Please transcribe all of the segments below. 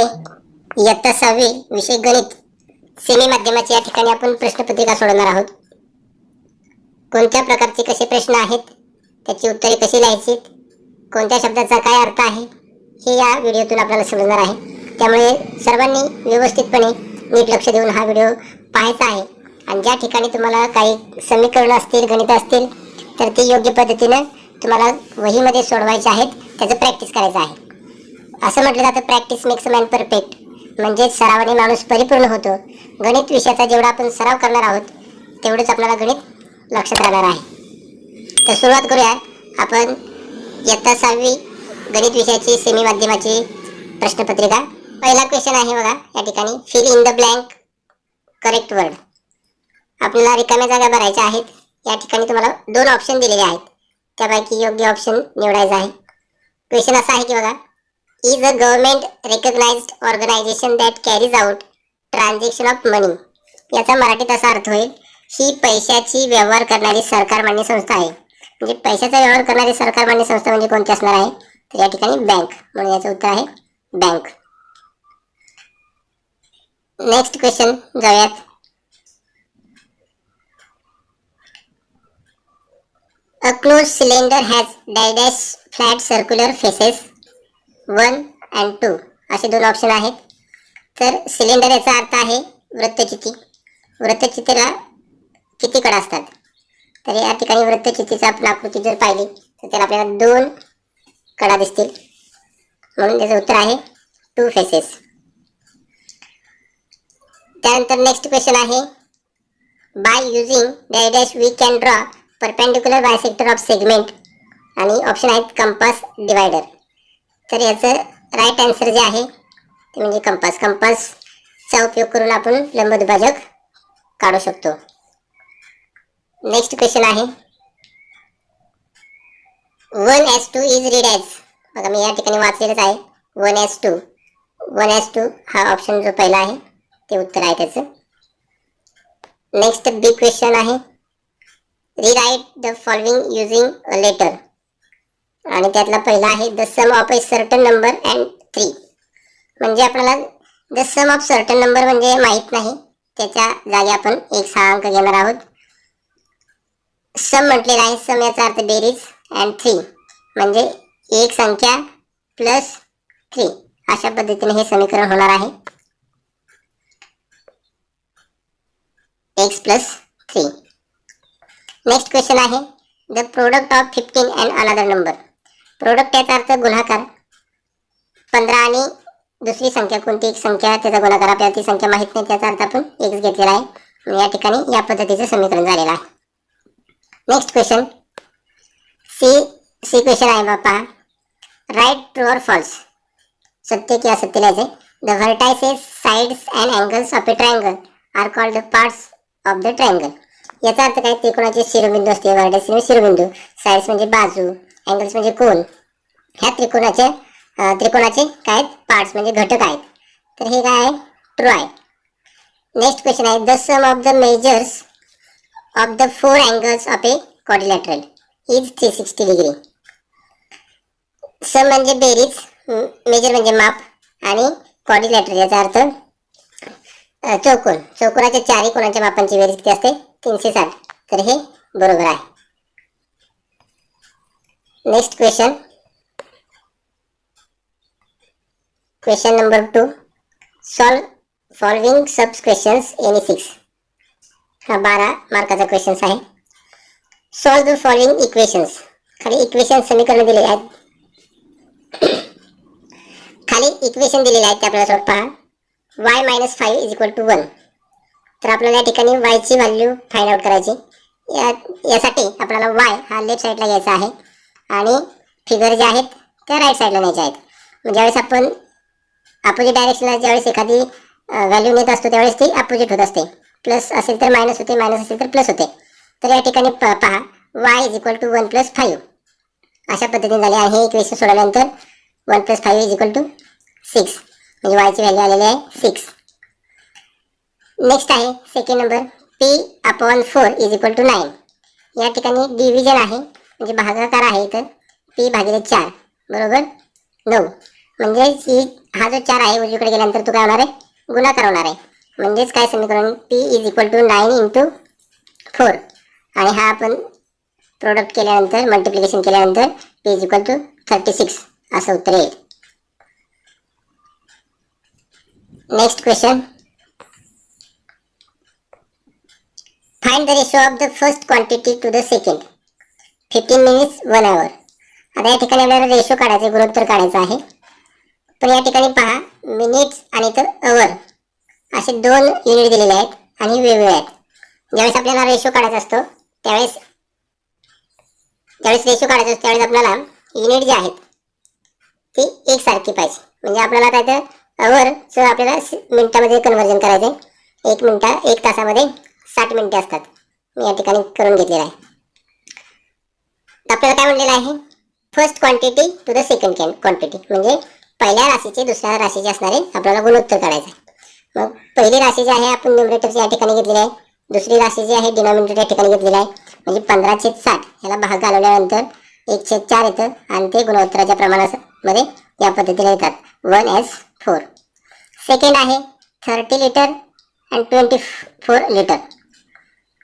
इयत्ता सहावी विषय गणित सेमी माध्यमाची या ठिकाणी आपण प्रश्नपत्रिका सोडवणार आहोत. कोणत्या प्रकारचे कसे प्रश्न आहेत? त्याची उत्तरे कशी लिहायची कोणत्या शब्दाचा काय अर्थ आहे? हे या व्हिडिओतून आपल्याला समजणार आहे. त्यामुळे सर्वांनी व्यवस्थितपणे नीट लक्ष देऊन हा व्हिडिओ पाहायचा आहे. आणि ज्या ठिकाणी तुम्हाला काही समीकरणं असतील गणित असतील तर ते योग्य पद्धतीनं तुम्हाला वहीमध्ये सोडवायचे आहेत. त्याचं प्रॅक्टिस करायचं आहे. असं म्हटलं जातं प्रॅक्टिस मेक्स मॅन परफेक्ट म्हणजेच सरावाने माणूस परिपूर्ण होतो. गणित विषयाचा जेवढा आपण सराव करणार आहोत तेवढंच आपल्याला गणित लक्षात राहणार आहे. तर सुरुवात करूया. आपण इयत्ता सहावी गणित विषयाची सेमी माध्यमाची प्रश्नपत्रिका. पहिला क्वेश्चन आहे बघा या ठिकाणी fill in the blank correct word आपल्याला रिकाम्या जागा भरायच्या आहेत. या ठिकाणी तुम्हाला दोन ऑप्शन दिलेले आहेत. त्यापैकी योग्य ऑप्शन निवडायचा आहे. क्वेश्चन असा आहे की बघा is a government recognized organization that carries out transaction of money. याचा मराठीत असा अर्थ होईल ही पैशाची व्यवहार करणारी सरकार मान्य संस्था आहे. म्हणजे पैशाचा व्यवहार करणारी सरकार मान्य संस्था म्हणजे कोणती असणार आहे? तर या ठिकाणी बँक म्हणून याचं उत्तर आहे बँक नेक्स्ट क्वेश्चन जाऊयात. A closed cylinder has dash flat circular faces. One and two असे दोन ऑप्शन आहेत. तर सिलेंडर याचा अर्थ आहे वृत्तचिती. वृत्तचितीला किती कडा असतात? तर या ठिकाणी वृत्तचितीचा आपण आकृती जर पाहिली तर त्याला आपल्याला दोन कडा दिसतील. म्हणून त्याचं उत्तर आहे टू फेसेस त्यानंतर नेक्स्ट क्वेश्चन आहे by using dash we can draw perpendicular bisector of segment आणि ऑप्शन आहेत कंपास डिवायडर तर याचं राईट आन्सर जे आहे ते म्हणजे कंपास कंपासचा उपयोग करून आपण लंबदुभाजक काढू शकतो. नेक्स्ट क्वेश्चन आहे. One S two is read as बघा मी या ठिकाणी वाचलेलंच आहे. One S two one S two हा ऑप्शन जो पहिला आहे ते उत्तर आहे त्याचं. नेक्स्ट बिग क्वेश्चन आहे. Rewrite the following using a letter आणि त्यातला पहिला आहे the sum of a certain number and three म्हणजे आपल्याला the sum of certain number म्हणजे माहीत नाही. त्याच्या जागी आपण एक सहा अंक घेणार आहोत. सम म्हटलेला आहे. सम याचा अर्थ बेरीज अँड थ्री म्हणजे एक संख्या प्लस थ्री अशा पद्धतीने हे समीकरण होणार आहे. X plus three next question आहे. The product of fifteen and another number product याचा अर्थ गुणाकार. पंधरा आणि दुसरी संख्या कोणती? एक संख्या त्याचा गुणाकार आपल्याला ती संख्या माहीत नाही त्याचा अर्थ आपण एक्स घेतलेला आहे. या ठिकाणी या पद्धतीचं समीकरण झालेलं आहे. Next question C C question आहे बापा राईट ट्रू ऑर फॉल्स सत्य किंवा सत्य लिहायचे the vertices sides and angles of a triangle are called the parts of the triangle याचा अर्थ काय? त्रिकोणाचे शिरोबिंदू असते व्हर्टायस म्हणजे शिरोबिंदू. साइड्स म्हणजे बाजू अँगल्स म्हणजे कोण ह्या त्रिकोणाचे त्रिकोणाचे काय पार्ट्स म्हणजे घटक आहेत. तर हे काय आहे? ट्रू आहे नेक्स्ट क्वेश्चन आहे the sum of the measures of the four angles of a quadrilateral is three sixty degree sum म्हणजे बेरीज मेजर म्हणजे माप आणि क्वाड्रिलॅटरल याचा अर्थ चौकोन. चौकोनाच्या चारही कोणाच्या मापांची बेरीज किती असते? तीनशे साठ. तर हे बरोबर आहे. Next question question number two solve following sub questions any six हा बारा मार्काचा क्वेश्चन्स आहे. सॉल्व द फॉलोइंग इक्वेशन्स खाली इक्वेशन समीकरण दिलेले आहेत. खाली इक्वेशन दिलेले आहेत ते आपल्याला सोड पहा. Y minus five is equal to one तर आपल्याला या ठिकाणी वायची व्हॅल्यू फाईंड आउट करायची. या यासाठी आपल्याला वाय हा लेफ्ट साईडला घ्यायचा आहे. आणि फिगर जे आहेत त्या राईट साईडला न्यायचे आहेत. ज्यावेळेस आपण अपोजिट डायरेक्शनला ज्यावेळेस एखादी व्हॅल्यू नेत असतो त्यावेळेस ती अपोजिट होत असते. प्लस असेल तर मायनस होते मायनस असेल तर प्लस होते. तर या ठिकाणी प पहा y is equal to one plus five अशा पद्धतीने झाले आहे हे इक्वेशन सोडवल्यानंतर one plus five is equal to six म्हणजे वायची व्हॅल्यू आलेली आहे सिक्स नेक्स्ट आहे second number P upon four is equal to nine या ठिकाणी डिव्हिजन आहे. म्हणजे भागाकार आहे इथं पी भागिले चार बरोबर? नऊ. म्हणजेच ही हा जो चार आहे उजवीकडे गेल्यानंतर तो काय होणार आहे? गुणाकार होणार आहे. म्हणजेच काय समीकरण? P is equal to nine into four आणि हा आपण प्रोडक्ट केल्यानंतर मल्टिप्लिकेशन केल्यानंतर P is equal to thirty six असं उत्तर येईल. Next question find the ratio of the first quantity to the second fifteen minutes one hour आता या ठिकाणी आपल्याला रेशो काढायचा गुणोत्तर काढायचं आहे. पण या ठिकाणी पहा मिनिट्स आणि तर अवर असे दोन युनिट दिलेले आहेत आणि वेगवेगळे आहेत. ज्यावेळेस आपल्याला रेशो काढायचा असतो त्यावेळेस ज्यावेळेस रेशो काढायचा असतो त्यावेळेस आपल्याला युनिट जे आहेत ती एकसारखी पाहिजे. म्हणजे आपल्याला काय तर अवरचं आपल्याला मिनटामध्ये कन्वर्जन कन्व्हर्जन करायचं आहे एक मिनटा एक तासामध्ये साठ मिनटे असतात. मी या ठिकाणी करून घेतलेलं आहे. आपल्याला काय म्हणलेलं आहे? First quantity to the second quantity म्हणजे पहिल्या राशीचे दुसऱ्या राशीचे असणारे आपल्याला गुणोत्तर काढायचं आहे मग पहिली राशी जी आहे आपण न्युमरेटरची या ठिकाणी घेतलेली आहे. दुसरी राशी जी आहे डिनॉमिनेटर या ठिकाणी घेतलेली आहे. म्हणजे पंधरा छेद साठ ह्याला भाग घालवल्यानंतर एक छेद चार येतं आणि ते गुणोत्तराच्या प्रमाणामध्ये या पद्धतीने येतात. वन एस फोर सेकंड आहे thirty litre and twenty four litre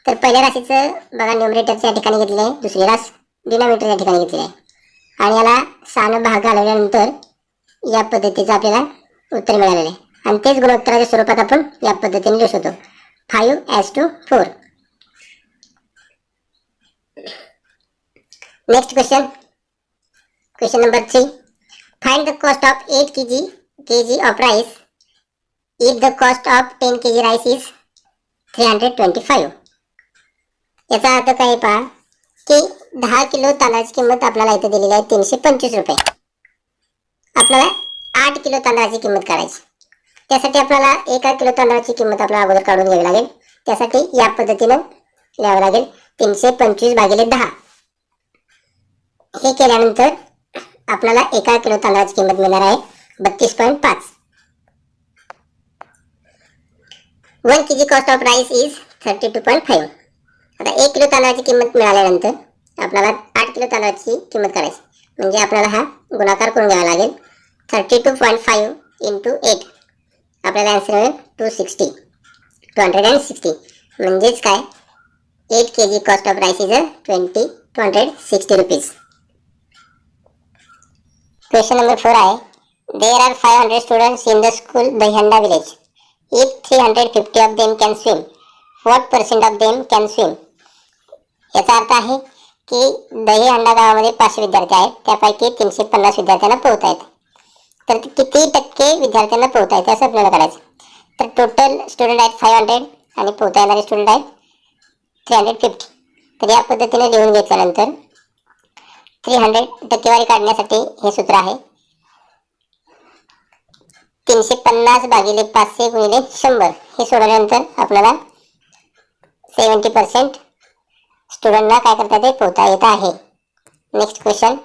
तर पहिल्या राशीचं बघा न्युमरेटरच्या ठिकाणी घेतलेलं आहे. दुसरी रास डिनॉमिनेटर या ठिकाणी घेतलेली आहे. आणि याला सहानं भाग घालवल्यानंतर या पद्धतीचं आपल्याला उत्तर मिळालेलं आहे. आणि तेच गुणोत्तराच्या स्वरूपात आपण या पद्धतीने लिहू शकतो. Five S two four next question question number three find the cost of eight K G K G of rice if the cost of ten K G rice is three hundred twenty five याचा अर्थ काय आहे पहा? की दहा kilo तांदळाची किंमत आपल्याला इथे दिलेली आहे तीनशे पंचवीस रुपये. आपल्याला आठ किलो तांदळाची किंमत काढायची त्यासाठी आपल्याला एका किलो तांदळाची किंमत आपल्याला अगोदर काढून घ्यावी लागेल. त्यासाठी या पद्धतीनं लिहावं लागेल तीनशे पंचवीस भागिले दहा. हे केल्यानंतर आपल्याला एका किलो तांदळाची किंमत मिळणार आहे बत्तीस पॉईंट पाच. One K G cost of rice is thirty two point five आता एक किलो तांदळाची किंमत मिळाल्यानंतर आपल्याला आठ किलो तांदळाची किंमत करायची. म्हणजे आपल्याला हा गुणाकार करून घ्यावा लागेल. Thirty two point five into eight आपल्याला आन्सर मिळेल two sixty two hundred and sixty म्हणजेच काय? Eight K G cost of rice is a twenty two hundred sixty rupees question number four आहे. There are five hundred students in the school Dahihanda village if three hundred fifty of them can swim what percent of them can swim याचा अर्थ आहे की दही अंडा गावामध्ये पाचशे विद्यार्थी आहेत. त्यापैकी तीनशे पन्नास विद्यार्थ्यांना पोहता येते तर किती टक्के विद्यार्थ्यांना पोहता येते असं आपल्याला करायचं तर टोटल स्टुडंट आहेत फाईव्ह हंड्रेड आणि पोहता येणारे स्टुडंट आहेत थ्री हंड्रेड फिफ्टी तर या पद्धतीने लिहून घेतल्यानंतर थ्री हंड्रेड टक्केवारी काढण्यासाठी हे सूत्र आहे. तीनशे पन्नास भागिले पाचशे गुणिले शंभर हे सोडवल्यानंतर आपल्याला सेवन्टी पर्सेंट स्टुडंटला काय करता ते पोहता येत आहे. Next question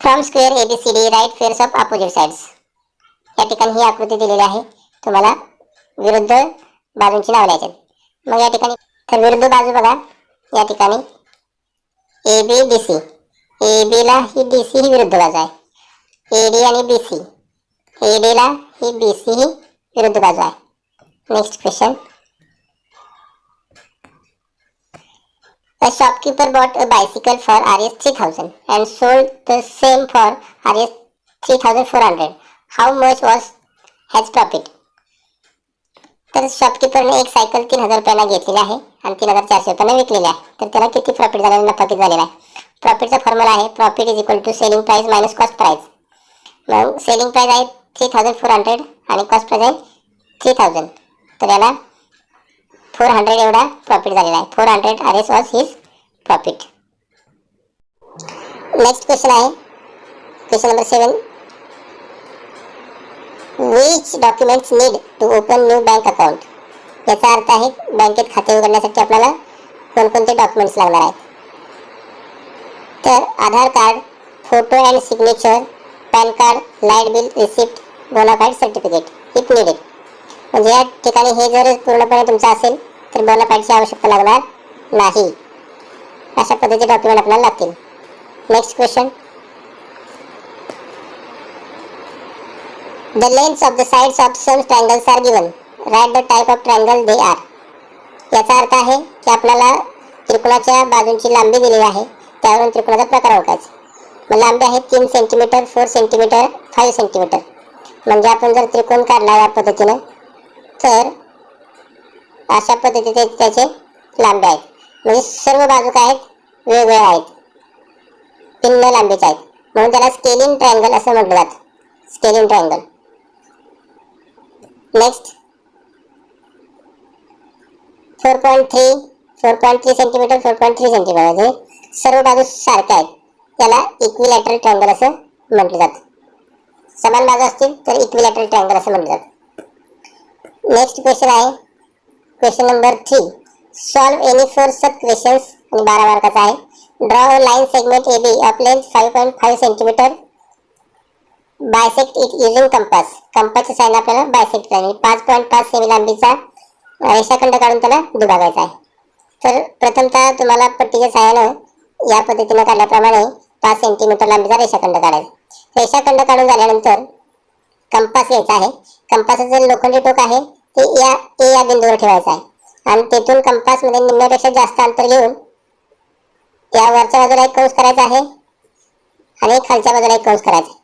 from square A B C D write pairs of opposite sides या ठिकाणी ही आकृती दिलेली आहे. तुम्हाला विरुद्ध बाजूंची नाव लिहायची मग या ठिकाणी तर विरुद्ध बाजू बघा. या ठिकाणी ए बी डी सी ए बीला ही डी सी ही विरुद्ध बाजू आहे. ए डी आणि बी सी ए डीला ही बी सी ही विरुद्ध बाजू आहे. Next question A shopkeeper bought a bicycle for Rs 3000 and sold the same for Rs 3400. How much was his profit? तर शॉपकीपरने एक सायकल तीन हजार रुपयाला घेतलेली आहे आणि तीन हजार चारशे रुपयाला विकलेली आहे तर त्याला किती प्रॉफिट झालेला नफा किती झालेला आहे प्रॉफिटचा फॉर्म्युला आहे profit is equal to selling price minus cost price मग सेलिंग प्राइस आहे थ्री थाउजंड फोर हंड्रेड आणि कॉस्ट प्राइस आहे थ्री थाउजंड तर याला फोर हंड्रेड एवढा प्रॉफिट झालेला आहे. Four hundred R S was his profit next question आहे. Question number seven which documents need to open new bank account याचा अर्थ आहे बँकेत खाते उघडण्यासाठी आपल्याला कोणकोणते डॉक्युमेंट्स लागणार आहेत? तर Aadhaar card photo and signature PAN card light bill receipt bonafide certificate if needed म्हणजे या ठिकाणी हे जर पूर्णपणे तुमचं असेल तर मला बोनाफाईडची आवश्यकता लागणार नाही. अशा पद्धतीचे डॉक्युमेंट आपल्याला लागतील. Next question the length of the sides of some triangles are given write the type of triangle they are याचा अर्थ आहे की आपल्याला त्रिकोणाच्या बाजूंची लांबी दिलेली आहे त्यावरून त्रिकोणाचा प्रकार ओळखायचा. मग लांबी आहे तीन centimetre four centimetre five centimetre म्हणजे आपण जर त्रिकोण काढला या पद्धतीनं तर अशा पद्धतीचे त्याचे लांबी आहेत. म्हणजे सर्व बाजू काय आहेत वेगवेगळ्या आहेत. भिन्न लांबीच्या आहेत. म्हणून त्याला स्केलिंग ट्रायंगल असं म्हटलं जातं. Scalene triangle next four point three four point three centimetre four point three centimetre म्हणजे सर्व बाजू सारख्या आहेत. त्याला इक्विलॅटरल ट्रायंगल असं म्हटलं जातं. समान बाजू असतील तर इक्विलॅटरल ट्रायंगल असं म्हटलं जातं. नेक्स्ट क्वेश्चन आहे. Question number three solve any four sub questions आणि बारा मार्काचा आहे. Draw a line segment A B of length five point five centimetre bisect it using compass कंपासचं साईन आपल्याला बायसेक्ट करायची पाच पॉईंट पाच सेमी लांबीचा रेषाखंड काढून त्याला दुभागायचा आहे. तर प्रथमतः तुम्हाला पट्टीच्या साह्यानं या पद्धतीनं काढल्याप्रमाणे पाच सेंटीमीटर लांबीचा रेषाखंड काढायचा रेषाखंड काढून झाल्यानंतर कंपास घ्यायचा आहे. कंपासाचं लोखंडी टोक आहे या ए या बिंदूवर ठेवायचा आहे. आणि तेथून कंपासमध्ये निम्म्यापेक्षा जास्त अंतर घेऊन या वरच्या बाजूला एक कंस करायचा आहे आणि खालच्या बाजूला एक कंस करायचा आहे.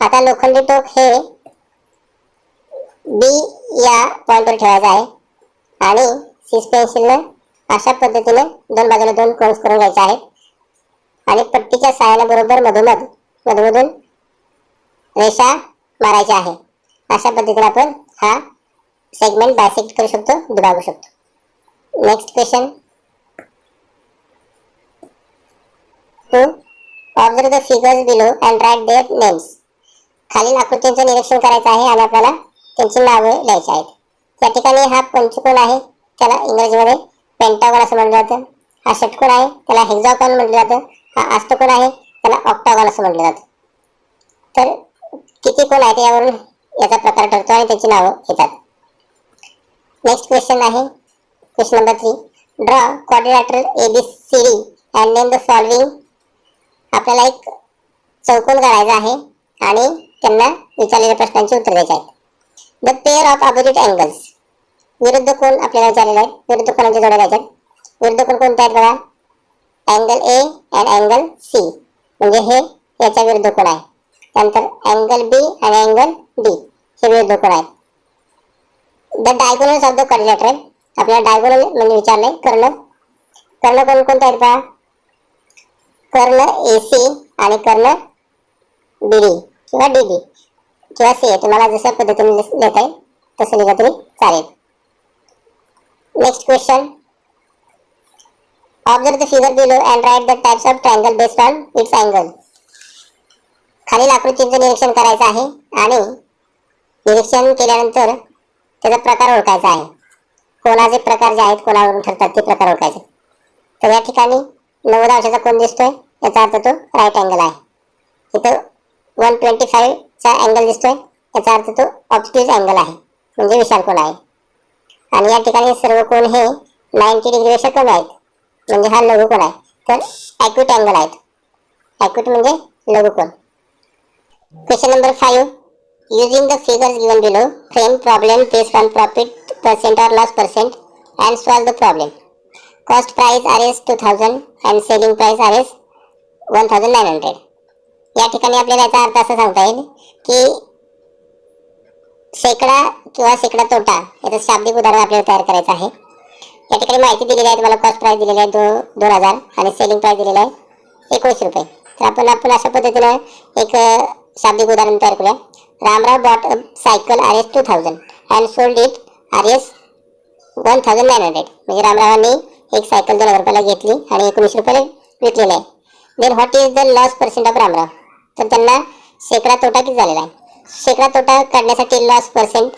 आता लोखंडी टोक हे बी या पॉईंटवर ठेवायचं आहे. आणि सिस पेन्सिलनं अशा पद्धतीने दोन बाजूला दोन कंस करून घ्यायचे आहेत. आणि पट्टीच्या सहाय्याने बरोबर मधोमध मधोमधून रेषा मारायच्या आहे. अशा पद्धतीने आपण हा सेगमेंट बायसेक्ट करू शकतो दुभागू शकतो. Next question two observe the figures below and write their names खालील आकृतींचं निरीक्षण करायचं आहे आणि आपल्याला त्यांची नावं लिहायची आहेत. त्या ठिकाणी हा पंचकोण आहे त्याला इंग्रजीमध्ये पेंटागॉन असं म्हटलं जातं. हा षटकोण आहे त्याला हेक्झाकॉन म्हटलं जातं. हा अष्टकोण आहे त्याला ऑक्टागॉन असं म्हटलं जातं. तर किती कोण आहेत यावरून याचा प्रकार ठरतो आणि त्याची नावं येतात. नेक्स्ट क्वेश्चन आहे. Question number three draw quadrilateral A B C D and name the following आपल्याला एक चौकोन काढायचा आहे आणि त्यांना विचारलेल्या प्रश्नांची उत्तर द्यायची आहेत. The pair of opposite angles विरुद्ध कोण आपल्याला विचारलेला आहे. विरुद्ध कोणाच्या जोड्या द्यायच्यात विरुद्ध कोण कोणते आहेत बघा? Angle A and angle C म्हणजे हे याच्या विरुद्ध कोण आहे. त्यानंतर अँगल बी आणि अँगल डी हे विरुद्ध कोण आहेत. The diagonals of the quadrilateral आपल्याला डायगोनल म्हणजे विचारलंय कर्ण कर्ण कोण कोणते आहेत पहा. कर्ण ए सी आणि कर्ण डी डी किंवा डी बी किंवा सी तुम्हाला जशा पद्धतीने लिहिता येईल तसं लिहिलं तरी चालेल. Next question observe the figure below and write the types of triangle based on its angle खालील आकृतींचं निरीक्षण करायचं आहे आणि निरीक्षण केल्यानंतर त्याचा प्रकार ओळखायचा आहे. कोणाचे प्रकार जे आहेत कोणावरून ठरतात ते प्रकार ओळखायचे. तर या ठिकाणी नव्वद अंशाचा कोण दिसतोय याचा अर्थ तो राईट अँगल आहे. इथं वन ट्वेंटी फाईव्हचा अँगल दिसतोय याचा अर्थ तो ऑप्टिज अँगल आहे म्हणजे विशाल कोण आहे. आणि या ठिकाणी सर्व कोण हे नाईन्टी डिग्रीपेक्षा कमी आहेत म्हणजे हा लघु कोण आहे. तर ॲक्युट अँगल आहेत. ॲक्युट म्हणजे लघु कोण question number five Using the figures given below, frame problem based on profit percent or loss percent and solve the problem cost price R S two thousand and selling price R S one thousand nine hundred या ठिकाणी आपल्याला याचा अर्थ असा सांगता येईल की शेकडा किंवा शेकडा तोटा याचं शाब्दिक उदाहरण आपल्याला तयार करायचं आहे. या ठिकाणी माहिती दिलेली आहे तुम्हाला कॉस्ट प्राईस दिलेली आहे दो दोन हजार आणि सेलिंग प्राईस दिलेला आहे एकोणीस रुपये. तर आपण आपण अशा पद्धतीनं एक शाब्दिक उदाहरण तयार करूया. Ramrao bought cycle R S two thousand and sold it R S one thousand nine hundred म्हणजे रामरावांनी एक सायकल दोन हजार रुपयाला घेतली आणि एकोणीसशे रुपयाला विकलेली आहे. Then what is the loss percent of Ramrao? तर त्यांना शेकडा तोटा किती झालेला आहे? शेकडा तोटा काढण्यासाठी लॉस पर्सेंट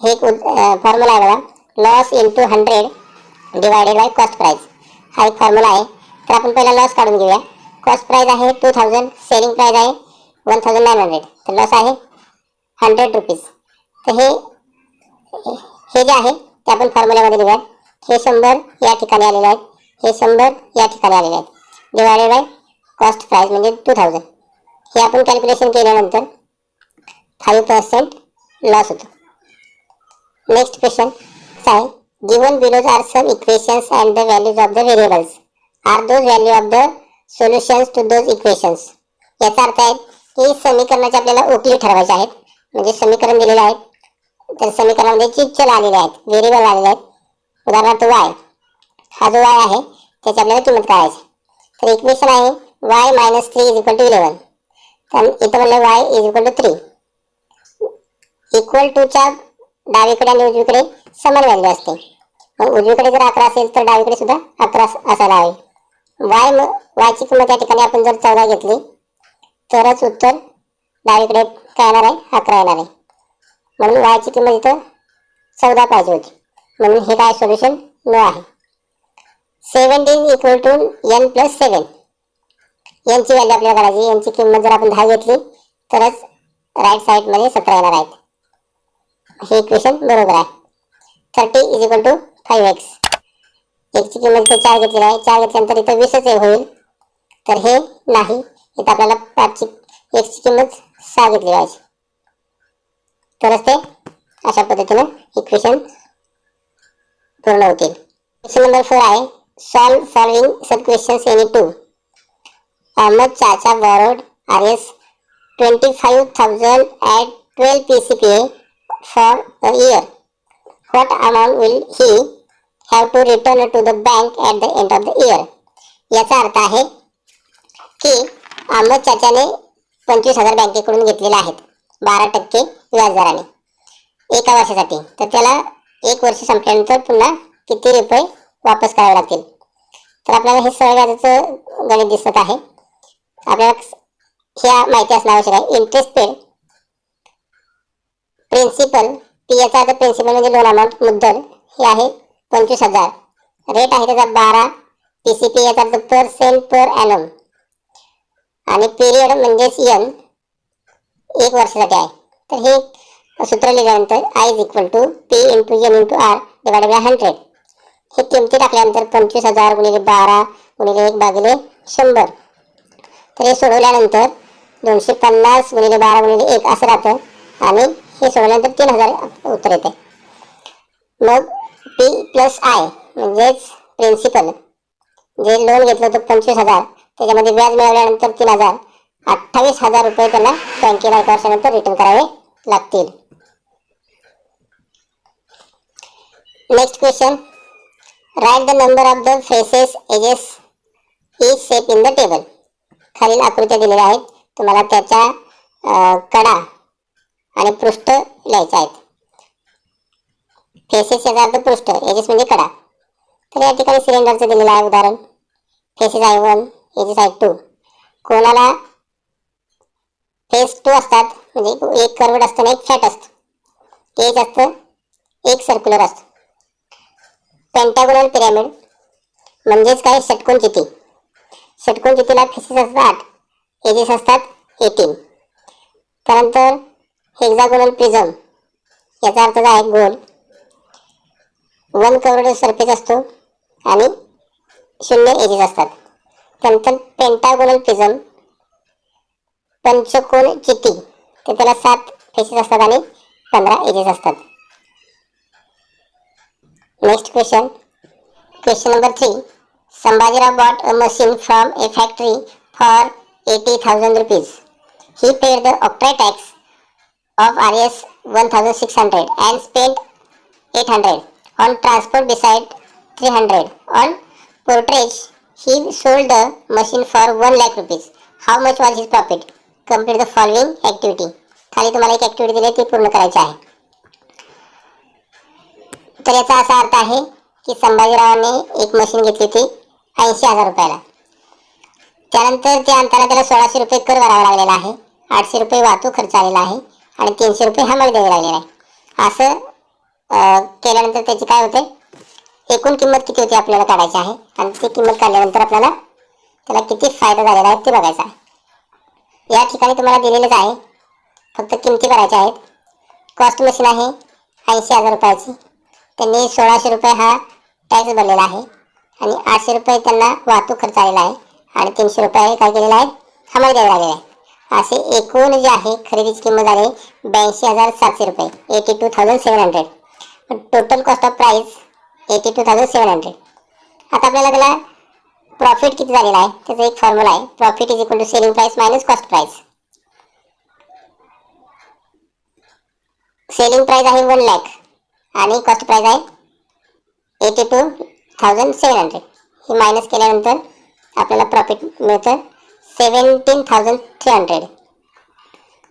हे एक फॉर्म्युला आहे बघा. Loss into hundred divided by cost price हा एक फॉर्म्युला आहे. तर आपण पहिला लॉस काढून घेऊया. कॉस्ट प्राईज आहे टू थाउजंड सेलिंग प्राईज आहे वन थाउजंड नाईन हंड्रेड तर लॉस आहे हंड्रेड रुपीज तर हे हे जे आहे ते आपण फॉर्म्युल्यामध्ये लिहूयात हे शंभर या ठिकाणी आलेले आहेत. हे शंभर या ठिकाणी आलेले आहेत. डिवायडेड बाय कॉस्ट प्राईज म्हणजे टू थाउजंड हे आपण कॅल्क्युलेशन केल्यानंतर फाईव्ह पर्सेंट लॉस होतो. नेक्स्ट क्वेश्चन आहे given belows are some equations and the values of the variables are those value of the solutions to those equations याचा अर्थ आहे की समीकरणाचे आपल्याला उकली ठरवायचे आहेत. म्हणजे समीकरण दिलेलं आहे तर समीकरणामध्ये जी चल आलेले आहेत व्हेरिएबल आलेले आहेत. उदाहरणार्थ वाय हा जो वाय आहे त्याची आपल्याला किंमत काढायची तर इक्वेशन आहे Y minus three is equal to eleven तर इथं म्हणलं Y is equal to three equal टूच्या डावीकडे आणि उजवीकडे समान व्हॅल्यू असते. मग उजवीकडे जर अकरा असेल तर डावीकडे सुद्धा अकरा असायला हवे. वाय वायची किंमत या ठिकाणी आपण जर चौदा घेतली तरच उत्तर डावीकडे काय येणार आहे अकरा येणार आहे. म्हणून वायची किंमत इथं चौदा पाहिजे होती. म्हणून हे काय सोल्युशन नो आहे. Seventeen equal to N plus seven यांची व्हॅल्यू आपल्याला काढायची यांची किंमत जर आपण दहा घेतली तरच राईट साईडमध्ये सतरा येणार आहेत. हे इक्वेशन बरोबर आहे. Thirty is equal to five X एकची किंमत इथे चार घेतलेली आहे चार घेतल्यानंतर इथं वीसच होईल. तर हे नाही. इथं आपल्याला पाचची एक्सची किंमत सहा घेतली पाहिजे. तरच ते अशा पद्धतीनं इक्वेशन पूर्ण होतील. क्वेश्चन नंबर फोर आहे solve solving sub questions any two Ahmad chacha borrowed R S twenty five thousand at twelve P C P A for a year What amount will he have to return to the bank at the end of the year? याचा अर्थ आहे की अहमद चाचाने पंचवीस हजार बँकेकडून घेतलेले आहेत. बारा टक्के व्याजदराने. एका वर्षासाठी. तर त्याला एक वर्ष संपल्यानंतर पुन्हा किती रुपये वापस करावे लागतील? तर आपल्याला हे सरळ व्याजाचं गणित दिसत आहे. आपल्याला ह्या माहिती असणं आवश्यक आहे. इंटरेस्ट पेड प्रिन्सिपल पी याचा आता प्रिन्सिपल म्हणजे लोन अमाऊंट मुद्दल हे आहे पंचवीस हजार. रेट आहे त्याचा बारा. पी सी पी याचा अर्थ पर सेल पर ॲनम आणि पिरियड म्हणजेच यन एक वर्षासाठी आहे. तर हे सूत्र लिहिल्यानंतर I is equal to P into N into R divided by hundred हे किमती टाकल्यानंतर पंचवीस हजार गुणिले बारा गुणिले एक भागिले शंभर. तर हे सोडवल्यानंतर दोनशे पन्नास गुणिले बारा गुणिले एक असं राहतं. आणि हे सोडवल्यानंतर तीन हजार उत्तर येते. मग पी प्लस आय म्हणजेच प्रिन्सिपल जे लोन घेतलं होतं पंचवीस हजार त्याच्यामध्ये व्याज मिळवल्यानंतर तीन हजार अठ्ठावीस हजार रुपये त्यांना बँकेला एका वर्षानंतर रिटर्न करावे लागतील. Next question write the number of the faces edges is shape in the table खालील आकृत्या दिलेल्या आहेत. तुम्हाला त्याच्या कडा आणि पृष्ठ लिहायचे आहेत. फेसेस याचा अर्थ पृष्ठ एजेस म्हणजे कडा. तर या ठिकाणी सिलेंडरचं दिलेलं आहे उदाहरण. फेसेस आहे वन एजेस साईड टू कोणाला फेस टू असतात म्हणजे एक करवट असतं आणि एक फॅट असतं. एज असतं एक सर्क्युलर असतं. पेंटागोनल पिरॅमिड म्हणजेच काय? षटकोन चिती. षटकोन चितीला फेसेस असतात. आठ एजेस असतात एटीन त्यानंतर हेक्झागोनल प्रिझम याचा अर्थ काय? आहे गोल. वन करोड सरफेस असतो आणि शून्य एजेस असतात. त्यानंतर पेंटागोनल प्रिझम पंचकोन किती ते त्याला सात फेसेस असतात आणि पंधरा एजेस असतात. Next question question number three Sambhajirao bought a machine from a factory for eighty thousand rupees he paid the octroi tax of R S one thousand six hundred and spend eight hundred on transport decide three hundred on porterage He sold the machine for 1 lakh rupees. How much was his profit? Complete the following activity. खाली तुम्हाला एक activity दिली ती पूर्ण करायची आहे तर याचा असा अर्थ आहे की संभाजीरावाने एक मशीन घेतली होती ऐंशी हजार रुपयाला त्यानंतर त्या अंतराला त्याला सोळाशे रुपये कर भरावा लागलेला आहे आठशे रुपये वाहतूक खर्च आलेला आहे आणि तीनशे रुपये हमाल द्यावी लागलेला आहे असं केल्यानंतर त्याची काय होते एकूण किंमत किती होती आपल्याला काढायची आहे? आणि ती किंमत काढल्यानंतर आपल्याला त्याला किती फायदा झालेला आहे ते बघायचं आहे. या ठिकाणी तुम्हाला दिलेलंच आहे. फक्त किमती करायच्या आहेत. कॉस्ट मशीन आहे. ऐंशी हजार रुपयाची. त्यांनी सोळाशे रुपये हा टॅक्स भरलेला आहे. आणि आठशे रुपये त्यांना वाहतूक खर्च आलेला आहे. आणि तीनशे रुपये काय केलेला आहे हमाल द्यावे लागलेला आहे. असे एकूण जे आहे खरेदीची किंमत झाली ब्याऐंशी हजार सातशे रुपये. Eighty two thousand seven hundred total cost of price eighty two thousand seven hundred आता आपल्याला त्याला प्रॉफिट किती झालेला आहे? त्याचा एक फॉर्म्युला आहे. Profit is equal to selling price minus cost price selling price आहे वन लॅक आणि कॉस्ट प्राइस आहे eighty two thousand seven hundred हे मायनस केल्यानंतर आपल्याला प्रॉफिट मिळतं सेवन्टीन थाउजंड थ्री हंड्रेड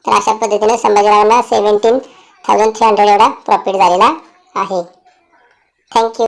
तर अशा पद्धतीने संभाजीरावांना सेवन्टीन थाउजंड थ्री हंड्रेड एवढा प्रॉफिट झालेला आहे. Thank you